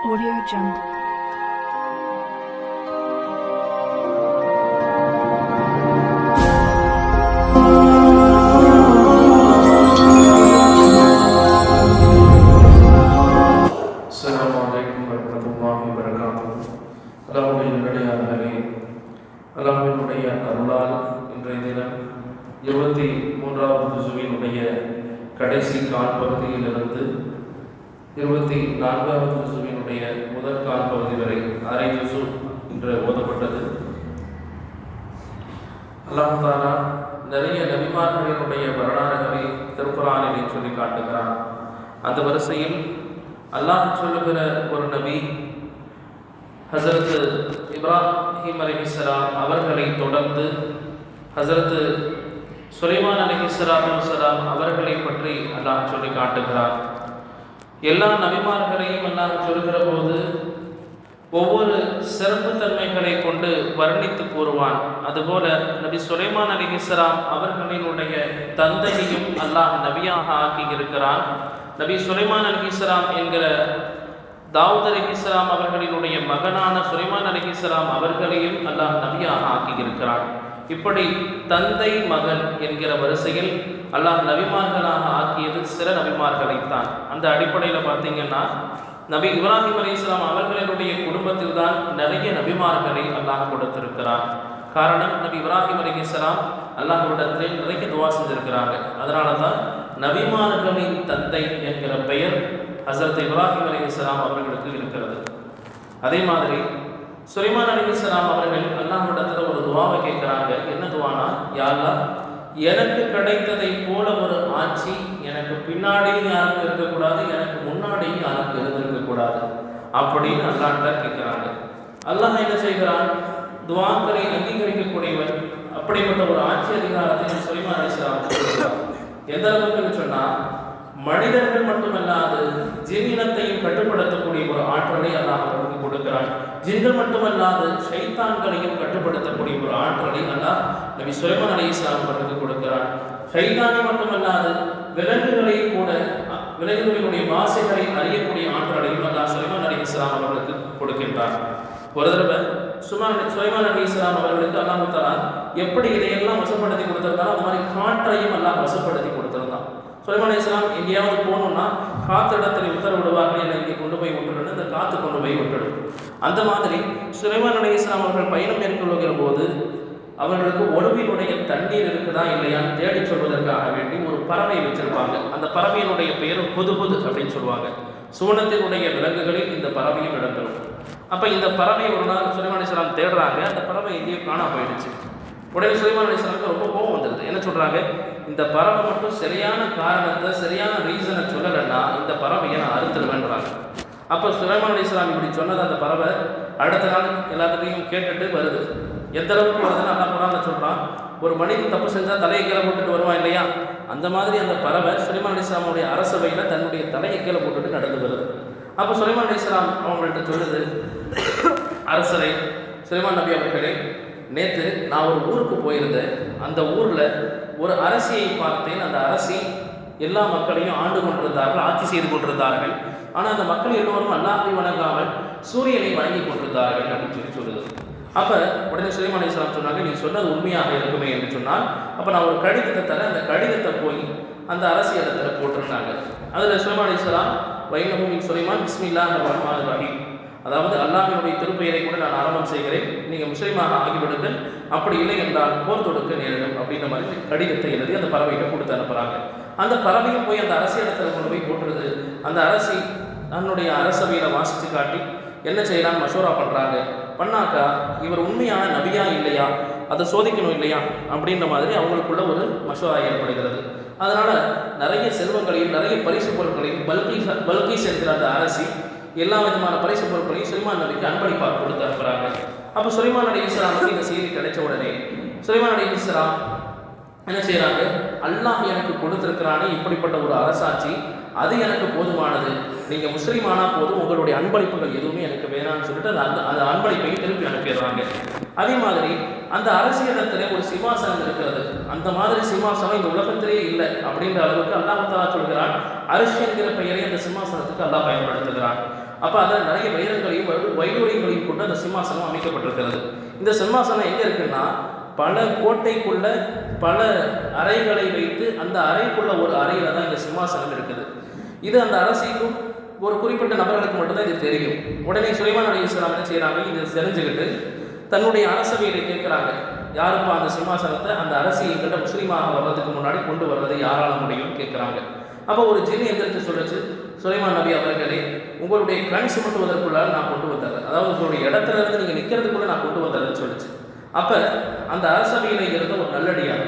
Audio Jungle. அல்லாஹினுடைய அருளால் இன்றைய தினம் இருபத்தி மூன்றாவது ஜுவினுடைய கடைசி கால் பகுதியிலிருந்து இருபத்தி நான்காவது ஜுசுவினுடைய முதல் கால் பகுதி வரை அரை ஜுசு என்று ஓதப்பட்டது. அல்லாஹாலா நிறைய நபிமார்களினுடைய வரலாறுகளை திருக்குறானிலே சொல்லி காட்டுகிறான். அந்த வரிசையில் அல்லாஹ் சொல்லுகிற ஒரு நபி ஹசரத்து இப்ராஹிம் அலிஹிஸ்லாம் அவர்களை தொடர்ந்து ஹசரத்து சுலைமான் அலிஹிஸ்லாம் சலாம் அவர்களை பற்றி அல்லாஹ் சொல்லி காட்டுகிறார் எல்லா நபிமார்களையும் அல்லாஹ் சொல்கிற போது ஒவ்வொரு சிறப்புத்தன்மைகளை கொண்டு வர்ணித்து கூறுவான். அதுபோல நபி சுலைமான் அலிஹிஸ்லாம் அவர்களினுடைய தந்தையையும் அல்லாஹ் நபியாக ஆக்கி இருக்கிறான் நபி சுலைமான் அலிஹிஸ்லாம் என்கிற தாவூத் அலிஹிஸ்லாம் அவர்களினுடைய மகனான சுலைமான் அலிஹிஸ்லாம் அவர்களையும் அல்லாஹ் நபியாக ஆக்கி இருக்கிறான் இப்படி தந்தை மகன் என்கிற வரிசையில் அல்லாஹ் நபிமார்களாக ஆக்கியது சில நபிமார்களைத்தான். அந்த அடிப்படையில் பார்த்தீங்கன்னா நபி இப்ராஹிம் அலி இஸ்லாம் அவர்களுடைய குடும்பத்தில் தான் நிறைய நபிமார்களை அல்லாஹ் கொடுத்திருக்கிறார் காரணம் நபி இப்ராஹிம் அலி இஸ்லாம் அல்லாஹ்விடத்தில் நிறைய துவா செஞ்சிருக்கிறாங்க. அதனால தான் நபிமார்களின் தந்தை என்கிற பெயர் ஹசரத் இப்ராஹிம் அலி இஸ்லாம் அவர்களுக்கு இருக்கிறது. அதே மாதிரி சுலைமான் அலி இஸ்லாம் அவர்கள் அல்லாஹ்விடத்தில் ஒரு துவாவை கேட்குறாங்க. என்ன துவானா? யாரெல்லாம் எனக்கு கிடைத்ததை போல ஒரு ஆட்சி எனக்கு பின்னாடியும் யாருக்கும் இருக்கக்கூடாது எனக்கு முன்னாடியும் யாருக்கும் இருந்திருக்கக்கூடாது அப்படின்னு அல்லாஹ்ட்ட கேட்குறாங்க அல்லாஹ் என்ன செய்கிறான்? துவாக்களை அங்கீகரிக்கக்கூடியவன் அப்படிப்பட்ட ஒரு ஆட்சி அதிகாரத்தை சொல்லிமா அலி எந்த அளவுக்குன்னு சொன்னா மனிதர்கள் மட்டுமல்லாது ஜின்னினத்தையும் கட்டுப்படுத்தக்கூடிய ஒரு ஆற்றலை அல்லாஹ் அவர்களுக்கு கொடுக்கிறான் ஜின்கள் மட்டுமல்லாது ஷைத்தான்களையும் கட்டுப்படுத்தக்கூடிய ஒரு ஆற்றலை அல்லாஹ் நபி சுலைமன் அலி இஸ்லாம் அவர்களுக்கு கொடுக்கிறான். ஷைத்தானை மட்டுமல்லாது விலங்குகளை கூட விலங்குகளினுடைய வாசைகளை அறியக்கூடிய ஆற்றலையும் அல்லாஹ் சுலைமான் அலி இஸ்லாம் அவர்களுக்கு கொடுக்கின்றார் ஒரு தடவை சுமான் சுலைமான் அலி இஸ்லாம் அவர்களுக்கு அல்லாஹ் தஆலா எப்படி இதையெல்லாம் வசப்படுத்தி கொடுத்திருந்தாரோ அந்த மாதிரி காற்றையும் அல்லாஹ் வசப்படுத்தி கொடுத்திருந்தான். சுலைமான் அலி இஸ்லாம் எங்கேயாவது போகணும்னா காத்திடத்தில் உத்தரவிடுவார்கள் என்னை இங்கே கொண்டு போய் விட்டுடுன்னு இந்த காற்று கொண்டு போய் விட்டுடும். அந்த மாதிரி சுலைமான் அலி இஸ்லாம் அவர்கள் பயணம் மேற்கொள்கிற போது அவர்களுக்கு ஒழுவினுடைய தண்ணீர் இருக்குதா இல்லையான்னு தேடி சொல்வதற்காக வேண்டி ஒரு பறவை வச்சிருப்பாங்க. அந்த பறவையினுடைய பெயர் புது புது அப்படின்னு சொல்லுவாங்க. சுவனத்தினுடைய விலங்குகளில் இந்த பறவையும் இடம்பெறும். அப்போ இந்த பறவை ஒரு நாள் சுலைமான் அலிஸ்லாம் தேடுறாங்க. அந்த பறவை எங்கேயும் காணாம போயிடுச்சு. உடனே சுலைமான் அலிஸ்லாமுக்கு ரொம்ப கோபம் வந்துடுது. என்ன சொல்கிறாங்க இந்த பறவை மட்டும் சரியான காரணத்தை சரியான ரீசனை சொல்லலைன்னா இந்த பறவையை நான் அறுத்துடுவேன்றாங்க. அப்போ சுலைமான் அலிஸ்லாம் இப்படி சொன்னது அந்த பறவை அடுத்த நாள் எல்லாத்துலேயும் கேட்டுட்டு வருது. எந்த அளவுக்கு வருதுன்னு அல்லா குரான்ல சொல்கிறான் ஒரு மனிதன் தப்பு செஞ்சால் தலையை கீழே போட்டுட்டு வருவான் இல்லையா? அந்த மாதிரி அந்த பறவை சுலைமான் அலிஸ்லாமுடைய அரசவையில் தன்னுடைய தலையை கீழே போட்டுட்டு நடந்து வருது. அப்போ சுலைமான் அலிஸ்லாம் அவங்கள்ட்ட சொல்லுது அரசரை சுலைமான் நபி அவர்களே நேற்று நான் ஒரு ஊருக்கு போயிருந்தேன். அந்த ஊரில் ஒரு அரசியை பார்த்தேன். அந்த அரசி எல்லா மக்களையும் ஆண்டு கொண்டிருந்தார்கள் ஆட்சி செய்து கொண்டிருந்தார்கள். ஆனால் அந்த மக்கள் எல்லோரும் அல்லாஹை வணங்காமல் சூரியனை வணங்கி கொண்டிருந்தார்கள் அப்படின்னு சொல்லி சொல்லுது. அப்போ உடனே சுலைமான் அலிஸ்லாம் சொன்னாங்க நீ சொன்னது உண்மையாக இருக்குமே என்று சொன்னால் அப்போ நான் ஒரு கடிதத்தை தரேன் அந்த கடிதத்தை போய் அந்த அரசியலத்தில் போட்டிருந்தாங்க. அதில் சுலைமான் அலிஸ்லாம் வைனபூமின் சுலைமான் பிஸ்மில்லாஹ் ரஹ்மான் ரஹீம். அதாவது அல்லாஹ்வினுடைய திருப்பெயரை கூட நான் ஆரம்பம் செய்கிறேன் நீங்கள் முஸ்லீமாக ஆகிவிடுங்கள் அப்படி இல்லை என்றால் போர் தொடுக்க நேரிடும் அப்படின்ற மாதிரி கடிதத்தை எழுதி அந்த பறவைகிட்ட கொடுத்து அனுப்புகிறாங்க அந்த பறவையும் போய் அந்த அரசு இடத்துல கொண்டு போய் போட்டுருது. அந்த அரசி தன்னுடைய அரசவையில் வாசித்து காட்டி என்ன செய்யலாம்னு மசோரா பண்ணுறாங்க பண்ணாக்கா இவர் உண்மையான நபியா இல்லையா? அதை சோதிக்கணும் இல்லையா? அப்படின்ற மாதிரி அவங்களுக்குள்ள ஒரு மசோரா ஏற்படுகிறது. அதனால் நிறைய செல்வங்களையும் நிறைய பரிசு பொருட்களையும் பல்கி பல்கீஸ் என்கிற அந்த அரசி எல்லா விதமான பரிசு பொருட்களையும் சுலைமான் நபிக்கு அன்பளிப்பாக கொடுத்து அனுப்புகிறாங்க அப்போ சுலைமான் அலி இஸ்லாமுக்கு இந்த செய்தி கிடைச்ச உடனே சுலைமான் அலி இஸ்லாம் என்ன செய்கிறாங்க அல்லாஹ் எனக்கு கொடுத்திருக்கிறானே இப்படிப்பட்ட ஒரு அரசாட்சி அது எனக்கு போதுமானது. நீங்கள் முஸ்லீம் ஆனால் போதும் உங்களுடைய அன்பளிப்புகள் எதுவுமே எனக்கு வேணாம்னு சொல்லிட்டு அந்த அந்த அன்பளிப்பையும் திருப்பி அனுப்பிடுறாங்க. அதே மாதிரி அந்த அரசியலத்தில் ஒரு சிம்மாசனம் இருக்கிறது. அந்த மாதிரி சிம்மாசனம் இந்த உலகத்திலே இல்லை அப்படின்ற அளவுக்கு அல்லாஹாலா சொல்கிறான். அரிசி என்கிற பெயரை அந்த சிம்மாசனத்துக்கு அல்லாஹ் பயன்படுத்துகிறான். அப்போ அதில் நிறைய வைரங்களையும் வைடூரியங்களையும் கொண்டு அந்த சிம்மாசனம் அமைக்கப்பட்டிருக்கிறது. இந்த சிம்மாசனம் எங்கே இருக்குன்னா பல கோட்டைக்குள்ள பல அறைகளை வைத்து அந்த அறைக்குள்ள ஒரு அறையில தான் இந்த சிம்மாசனம் இருக்குது. இது அந்த அரசிக்கும் ஒரு குறிப்பிட்ட நபர்களுக்கு மட்டும்தான் இது தெரியும். உடனே சுலைமான் அலி இஸ்லாம் என்ன செய்கிறாங்க இதை தெரிஞ்சுக்கிட்டு தன்னுடைய அரசவையில கேட்குறாங்க. யாருப்பா அந்த சிம்மாசனத்தை? அந்த அரசியை எங்கிட்ட முஸ்லீமாக வர்றதுக்கு முன்னாடி கொண்டு வர்றது யாரால முடியும்னு கேட்குறாங்க. அப்போ ஒரு ஜின் எந்திரிச்சு சொல்லிச்சு சுலைமான் நபி அவர்களே உங்களுடைய கண் சுமட்டுவதற்குள்ளால் நான் கொண்டு வந்துடுறேன் அதாவது உங்களுடைய இடத்துல இருந்து நீங்கள் நிற்கிறதுக்குள்ள நான் கொண்டு வந்துடுறேன்னு சொல்லிச்சு. அப்போ அந்த அரசவையில் இருந்த ஒரு நல்லடியார்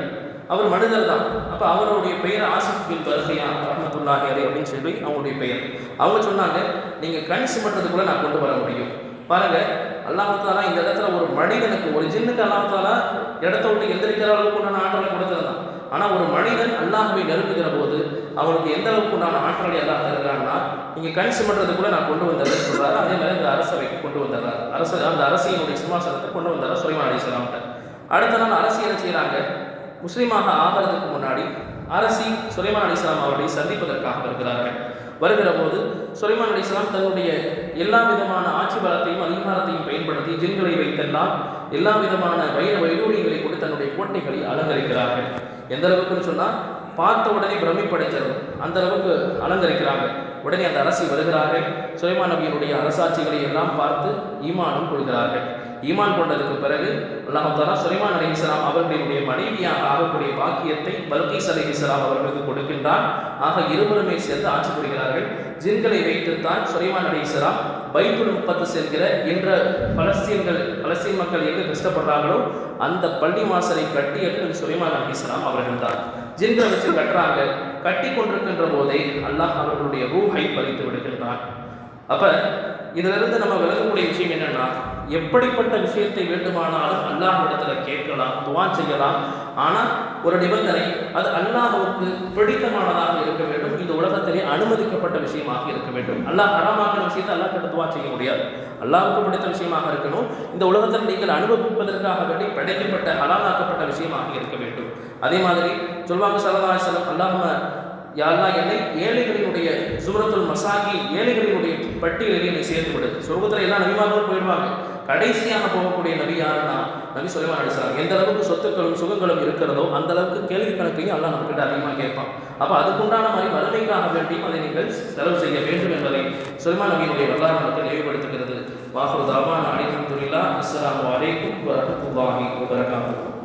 அவர் மனிதர் தான். அப்போ அவருடைய பெயர் ஆசிப் பின் பர்ஹியா ரஹமத்துல்லாஹி அலி அப்படின்னு சொல்லி அவங்களுடைய பெயர். அவங்க சொன்னாங்க நீங்கள் கண் கூட நான் கொண்டு வர முடியும். பாருங்கள் அல்லாஹாலா இந்த இடத்துல ஒரு மனிதனுக்கு ஒரு ஜின்னுக்கு அல்லாஹாலா இடத்த விட்டு எந்திரிக்கிற அளவுக்கு உண்டான ஆற்றலை கொடுத்துருந்தான் ஆனால் ஒரு மனிதன் அல்லாஹுவை நெருங்குகிற போது அவனுக்கு எந்த அளவுக்கு உண்டான ஆற்றலை அல்லாஹ் தருகிறான்னா நீங்கள் கண் சுமட்டுறது கூட நான் கொண்டு வந்ததுன்னு சொல்கிறாரு அதே மாதிரி இந்த அரசவைக்கு கொண்டு வந்தார் அரசு அந்த அரசியனுடைய சிம்மாசனத்தை கொண்டு வந்தார் சுலைமான் அலி இஸ்லாம்கிட்ட அடுத்த நாள் அரசியலை என்ன செய்கிறாங்க முஸ்லீமாக ஆகிறதுக்கு முன்னாடி அரசி சுலைமான் அலி இஸ்லாம் அவர்களை சந்திப்பதற்காக வருகிறார்கள். வருகிற போது சுலைமான் அலி இஸ்லாம் தன்னுடைய எல்லா விதமான ஆட்சி பலத்தையும் அதிகாரத்தையும் பயன்படுத்தி ஜின்களை வைத்தெல்லாம் எல்லா விதமான வைர வைடூரியங்களை கொண்டு தன்னுடைய கோட்டைகளை அலங்கரிக்கிறார்கள். எந்த அளவுக்குன்னு சொன்னால் பார்த்த உடனே பிரமிப்படைச்சது அந்த அளவுக்கு அலங்கரிக்கிறாங்க உடனே அந்த அரசி வருகிறார்கள். சுலைமான் நபியினுடைய அரசாட்சிகளை எல்லாம் பார்த்து ஈமானும் கொள்கிறார்கள். ஈமான் கொண்டதுக்கு பிறகு அல்லாஹாலா சுலைமான் அலி இஸ்லாம் அவர்களுடைய மனைவியாக ஆகக்கூடிய பாக்கியத்தை பல்கீஸ் அலி இஸ்லாம் அவர்களுக்கு கொடுக்கின்றார் ஆக இருவருமே சேர்ந்து ஆட்சி புரிகிறார்கள். ஜின்களை வைத்துத்தான் சுலைமான் அலி இஸ்லாம் பைத்துல் முப்பத்து செல்கிற என்ற பலஸ்தீன்கள் பலஸ்தீன் மக்கள் எங்கு கஷ்டப்படுறாங்களோ அந்த பள்ளி வாசலை கட்டியது நபி சுலைமான் அலி இஸ்லாம் அவர்கள் தான். ஜின்களை வச்சு கட்டுறாங்க. கட்டி கொண்டிருக்கின்ற போதே அல்லாஹ் அவர்களுடைய ரூஹை பறித்து விடுகின்றான். அப்ப இதிலிருந்து நம்ம விளங்கக்கூடிய விஷயம் என்னன்னா எப்படிப்பட்ட விஷயத்தை வேண்டுமானாலும் அல்லாஹ் இடத்துல கேட்கலாம் துவா செய்யலாம். ஆனால் ஒரு நிபந்தனை. அது அல்லாஹுக்கு பிடித்தமானதாக இருக்க வேண்டும். இந்த உலகத்திலே அனுமதிக்கப்பட்ட விஷயமாக இருக்க வேண்டும். அல்லாஹ் ஹராமாக்கின விஷயத்தை அல்லாஹ் கிட்ட துவா செய்ய முடியாது. அல்லாவுக்கு பிடித்த விஷயமாக இருக்கணும். இந்த உலகத்தில் நீங்கள் அனுபவிப்பதற்காக வேண்டி படைக்கப்பட்ட ஹலாலாக்கப்பட்ட விஷயமாக இருக்க வேண்டும். அதே மாதிரி சொல்வாங்க சல்லா செல்லம் அல்லாஹ் யாரெல்லாம் என்னை ஏழைகளினுடைய சுமரத்துல் மசாகி ஏழைகளினுடைய பட்டியலில் என்னை சேர்த்து விடு சொர்க்கத்தில் எல்லாம் நபிமார்களும் போயிடுவாங்க. கடைசியாக போகக்கூடிய நபி யாருன்னா நபி சுலைமான் அலிஸ்லாம் எந்த அளவுக்கு சொத்துக்களும் சுகங்களும் இருக்கிறதோ அந்த அளவுக்கு கேள்வி கணக்கையும் அல்லாஹ் நம்மகிட்ட அதிகமாக கேட்பான். அப்போ அதுக்குண்டான மாதிரி வறுமைக்காக வேண்டியும் அதை நீங்கள் செலவு செய்ய வேண்டும் என்பதை சுலைமான் நபியினுடைய வரலாறு நமக்கு நினைவுபடுத்துகிறது வாஹு தாவான் அலிஹம்துல்லா அஸ்ஸலாமு அலைக்கும் வரஹ்மத்துல்லாஹி வபரகாத்துஹு.